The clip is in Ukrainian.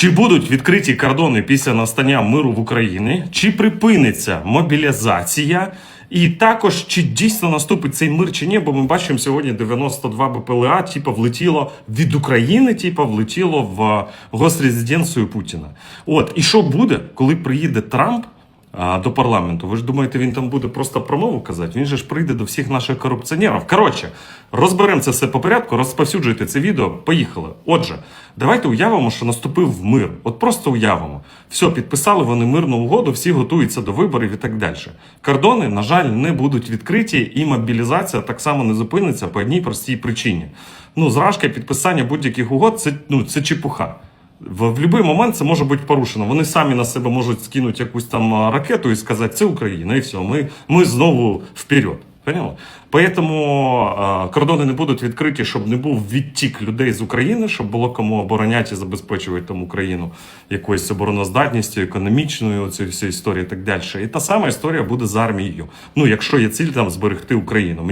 Чи будуть відкриті кордони після настання миру в Україні? Чи припиниться мобілізація? І також чи дійсно наступить цей мир чи ні? Бо ми бачимо сьогодні 92 БПЛА, типа влетіло від України, типа влетіло в госрезиденцію Путіна. От і що буде, коли приїде Трамп? До парламенту. Ви ж думаєте, він там буде просто промову казати? Він же ж прийде до всіх наших корупціонерів. Коротше, розберемо це все по порядку, розповсюджуйте це відео. Поїхали. Отже, давайте уявимо, що наступив мир. От просто уявимо. Все, підписали вони мирну угоду, всі готуються до виборів і так далі. Кордони, на жаль, не будуть відкриті, і мобілізація так само не зупиниться по одній простій причині. Ну, зражка підписання будь-яких угод це, ну, це чепуха. В, в будь-який момент це може бути порушено. Вони самі на себе можуть скинути якусь там ракету і сказати, це Україна, і все, ми, ми знову вперед. Поняли? Поэтому кордони не будуть відкриті, щоб не був відтік людей з України, щоб було кому обороняти і забезпечувати там Україну якоюсь обороноздатністю, економічною, цією всією історією і так далі. І та сама історія буде з армією. Ну, якщо є ціль там зберегти Україну.